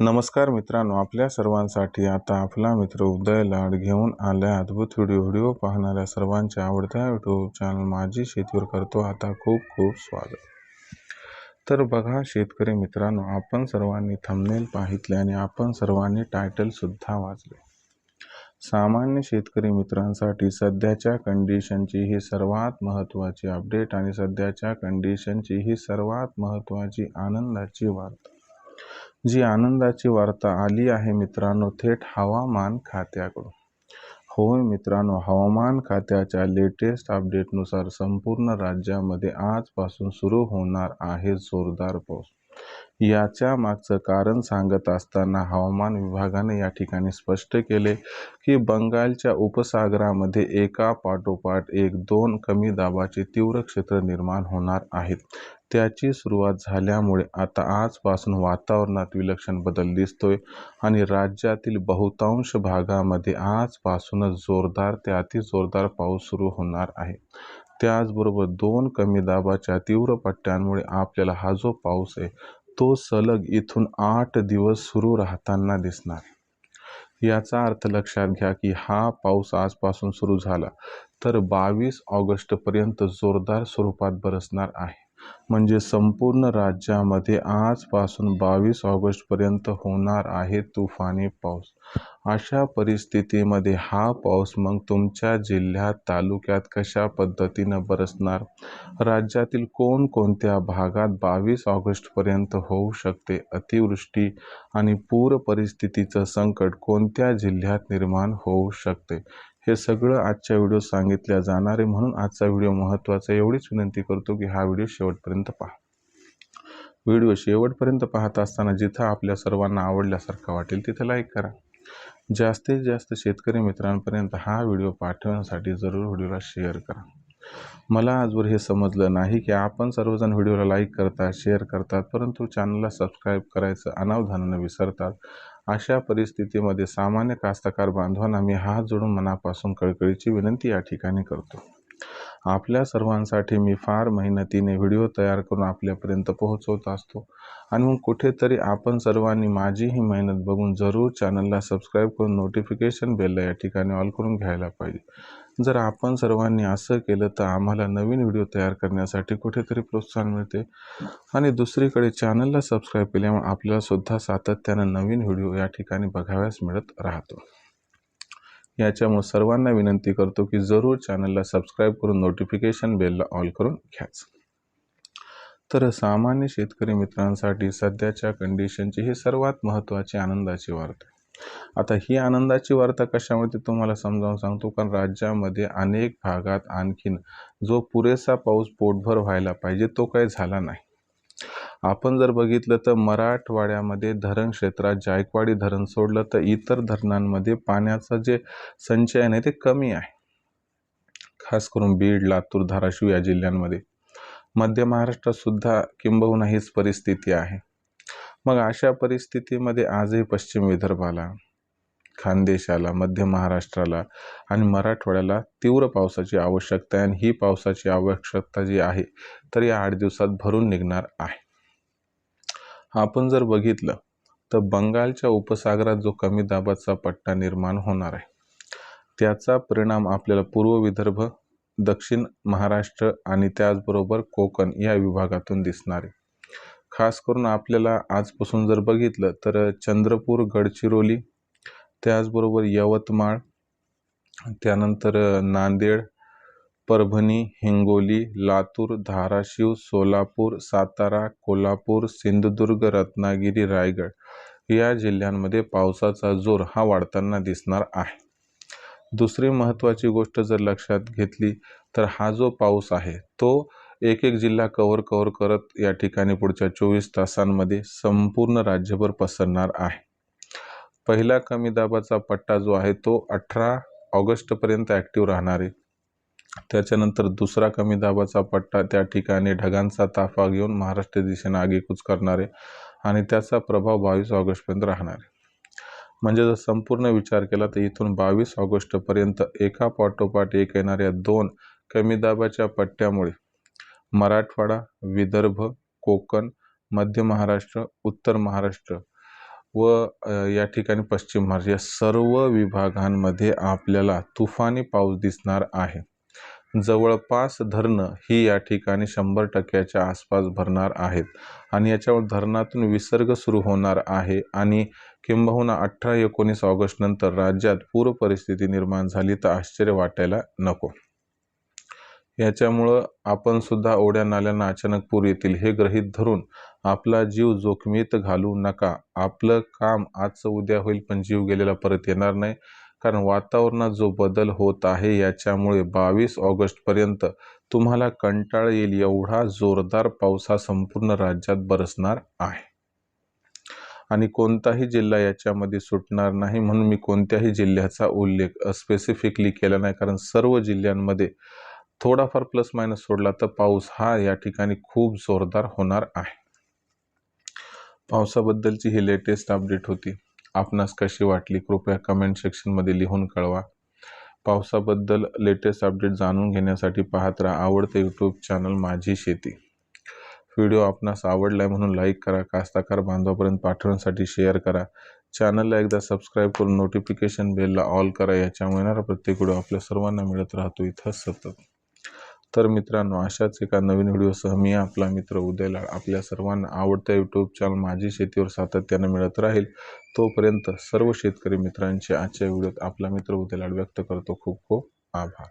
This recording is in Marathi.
नमस्कार मित्रांनो आपल्या सर्वांसाठी आता आपला मित्र उदय लाड घेऊन आल्या अद्भुत व्हिडिओ. व्हिडिओ पाहणाऱ्या सर्वांच्या आवडत्या यूट्यूब चॅनल माझी शेतीवर करतो. आता खूप खूप स्वागत. तर बघा शेतकरी मित्रांनो आपण सर्वांनी थंबनेल पाहितले आणि आपण सर्वांनी टायटलसुद्धा वाचले. सामान्य शेतकरी मित्रांसाठी सध्याच्या कंडिशनची ही सर्वात महत्त्वाची अपडेट आणि सध्याच्या कंडिशनची ही सर्वात महत्त्वाची आनंदाची वार्ता. जी आनंदाची वार्ता आली आहे मित्रांनो थेट हवामान खात्याकडून. होय मित्रांनो हवामान खात्याच्या लेटेस्ट अपडेटनुसार संपूर्ण राज्यामध्ये आजपासून सुरू होणार आहे जोरदार पाऊस. याच्या मागचं कारण सांगत असताना हवामान विभागाने या ठिकाणी स्पष्ट केले की बंगालच्या उपसागरामध्ये एका पाठोपाठ एक दोन कमी दाबाचे तीव्र क्षेत्र निर्माण होणार आहेत. त्याची सुरुवात झाल्यामुळे आता आजपासून वातावरणात विलक्षण बदल दिसतोय आणि राज्यातील बहुतांश भागामध्ये आजपासूनच जोरदार ते अतिजोरदार पाऊस सुरू होणार आहे. त्याचबरोबर दोन कमी दाबाच्या तीव्र पट्ट्यांमुळे आपल्याला हा जो पाऊस आहे तो सलग इथून आठ दिवस सुरू राहताना दिसणार. याचा अर्थ लक्षात घ्या की हा पाऊस आजपासून सुरू झाला तर बावीस ऑगस्टपर्यंत जोरदार स्वरूपात बरसणार आहे. म्हणजे संपूर्ण राज्यामध्ये आजपासून बावीस ऑगस्टपर्यंत होणार आहे तुफानी पाऊस. अशा परिस्थितीमध्ये हा पाऊस मग तुमच्या जिल्ह्यात तालुक्यात कशा पद्धतीनं बरसणार? राज्यातील कोणकोणत्या भागात बावीस ऑगस्टपर्यंत होऊ शकते? अतिवृष्टी आणि पूर परिस्थितीचं संकट कोणत्या जिल्ह्यात निर्माण होऊ शकते? हे सगळं आजच्या व्हिडिओ सांगितल्या जाणार आहे. म्हणून आजचा व्हिडिओ महत्त्वाचा एवढीच विनंती करतो की हा व्हिडिओ शेवटपर्यंत पहा. व्हिडिओ शेवटपर्यंत पाहत असताना जिथं आपल्या सर्वांना आवडल्यासारखं वाटेल तिथं लाईक करा. जास्तीत जास्त शेतकरी मित्रांपर्यंत हा व्हिडिओ पाठवण्यासाठी जरूर व्हिडिओला शेअर करा. मला आजवर हे समजलं नाही की आपण सर्वजण व्हिडिओला लाईक करतात शेअर करतात परंतु चॅनलला सबस्क्राईब करायचं अनावधानानं विसरतात. अशा परिस्थितीमध्ये सामान्य कास्तकार बांधवांना मी हात जोडून मनापासून कळकळीची विनंती या ठिकाणी करतो. आपल्या सर्वांसाठी मी फार मेहनतीने व्हिडिओ तयार करून आपल्यापर्यंत पोहोचवत असतो. आणि मग कुठेतरी आपण सर्वांनी माझी ही मेहनत बघून जरूर चॅनलला सबस्क्राईब करून नोटिफिकेशन बेलला या ठिकाणी ऑल करून घ्यायला पाहिजे. जर आपण सर्वांनी असं केलं तर आम्हाला नवीन व्हिडिओ तयार करण्यासाठी कुठेतरी प्रोत्साहन मिळते. आणि दुसरीकडे चॅनलला सबस्क्राईब केल्यामुळे आपल्याला सुद्धा सातत्यानं नवीन व्हिडिओ या ठिकाणी बघाव्यास मिळत राहतो. याच्यामुळे सर्वांना विनंती करतो की जरूर चॅनलला सबस्क्राईब करून नोटिफिकेशन बेलला ऑल करून घ्याच. तर सामान्य शेतकरी मित्रांसाठी सध्याच्या कंडिशनची ही सर्वात महत्त्वाची आनंदाची वार्ता आता ही आनंदाची वार्ता कशामध्ये तुम्हाला समजावून सांगतो? कारण राज्यामध्ये अनेक भागात आणखीन जो पुरेसा पाऊस पोटभर व्हायला पाहिजे तो काही झाला नाही. आपण जर बघितलं तर मराठवाड्यामध्ये धरण क्षेत्रात जायकवाडी धरण सोडलं तर इतर धरणांमध्ये पाण्याचं जे संचयन आहे ते कमी आहे. खास करून बीड लातूर धाराशिव या जिल्ह्यांमध्ये. मध्य महाराष्ट्रात सुद्धा किंबहुना हीच परिस्थिती आहे. मग अशा परिस्थितीमध्ये आजही पश्चिम विदर्भाला खानदेशाला मध्य महाराष्ट्राला आणि मराठवाड्याला तीव्र पावसाची आवश्यकता आहे आणि ही पावसाची आवश्यकता जी आहे तर या आठ दिवसात भरून निघणार आहे. आपण जर बघितलं तर बंगालच्या उपसागरात जो कमी दाबाचा पट्टा निर्माण होणार आहे त्याचा परिणाम आपल्याला पूर्व विदर्भ दक्षिण महाराष्ट्र आणि त्याचबरोबर कोकण या विभागातून दिसणार आहे. खास करून आपल्याला आजपासून जर बघितलं तर चंद्रपूर गडचिरोली त्याचबरोबर यवतमाळ त्यानंतर नांदेड परभणी हिंगोली लातूर धाराशिव सोलापूर सातारा कोल्हापूर सिंधुदुर्ग रत्नागिरी रायगड या जिल्ह्यांमध्ये पावसाचा जोर हा वाढताना दिसणार आहे. दुसरी महत्त्वाची गोष्ट जर लक्षात घेतली तर हा जो पाऊस आहे तो एक एक जिल्हा कवर कवर करत या ठिकाणी पुढच्या चोवीस तासांमध्ये संपूर्ण राज्यभर पसरणार आहे. पहिला कमी दाबाचा पट्टा जो आहे तो अठरा ऑगस्टपर्यंत ॲक्टिव्ह राहणार आहे. त्याच्यानंतर दुसरा कमी दाबाचा पट्टा त्या ठिकाणी ढगांचा ताफा घेऊन महाराष्ट्र दिशेने आगेकूच करणारे आणि त्याचा प्रभाव बावीस ऑगस्टपर्यंत राहणार आहे. म्हणजे जर संपूर्ण विचार केला तर इथून बावीस ऑगस्टपर्यंत एका पाठोपाठ एक येणाऱ्या दोन कमी दाबाच्या पट्ट्यामुळे मराठवाडा विदर्भ कोकण मध्य महाराष्ट्र उत्तर महाराष्ट्र व या ठिकाणी पश्चिम महाराष्ट्र या सर्व विभागांमध्ये आपल्याला तुफानी पाऊस दिसणार आहे. जवळपास धरणं ही या ठिकाणी शंभर टक्क्याच्या आसपास भरणार आहेत. आणि याच्यावर धरणातून विसर्ग सुरू होणार आहे आणि किंबहुना अठरा एकोणीस ऑगस्ट नंतर राज्यात पूर परिस्थिती निर्माण झाली तर आश्चर्य वाटायला नको. याच्यामुळं आपण सुद्धा ओढ्या नाल्यांना अचानक पूर येतील हे ग्रहीत धरून आपला जीव जोखमीत घालू नका. आपलं काम आजचं उद्या होईल पण जीव गेलेला परत येणार नाही. कारण वातावरणात जो बदल होत आहे याच्यामुळे बावीस ऑगस्टपर्यंत तुम्हाला कंटाळ येईल एवढा जोरदार पाऊस हा संपूर्ण राज्यात बरसणार आहे. आणि कोणताही जिल्हा याच्यामध्ये सुटणार नाही म्हणून मी कोणत्याही जिल्ह्याचा उल्लेख स्पेसिफिकली केला नाही. कारण सर्व जिल्ह्यांमध्ये थोडाफार प्लस मायनस सोडला तर पाऊस हा या ठिकाणी खूप जोरदार होणार आहे. पावसाबद्दलची ही लेटेस्ट अपडेट होती. आपणास कशी वाटली? कृपया कमेंट सेक्शनमध्ये लिहून कळवा. पावसाबद्दल लेटेस्ट अपडेट जाणून घेण्यासाठी पाहत राहा आवडते यूट्यूब चॅनल माझी शेती. व्हिडिओ आपणास आवडला आहे म्हणून लाईक करा कास्ताकार बांधवापर्यंत पाठवण्यासाठी शेअर करा. चॅनलला एकदा सबस्क्राईब करून नोटिफिकेशन बेलला ऑल करा याच्यामुळे येणारा प्रत्येक व्हिडिओ आपल्या सर्वांना मिळत राहतो. इथं सतत. तर मित्रांनो अशाच एका नवीन व्हिडिओसह मी आपला मित्र उदयलाड आपल्या सर्वांना आवडत्या यूट्यूब चॅनल माझी शेतीवर सातत्यानं मिळत राहील. तोपर्यंत सर्व शेतकरी मित्रांचे आजच्या व्हिडिओत आपला मित्र उदयलाड व्यक्त करतो. खूप खूप आभार.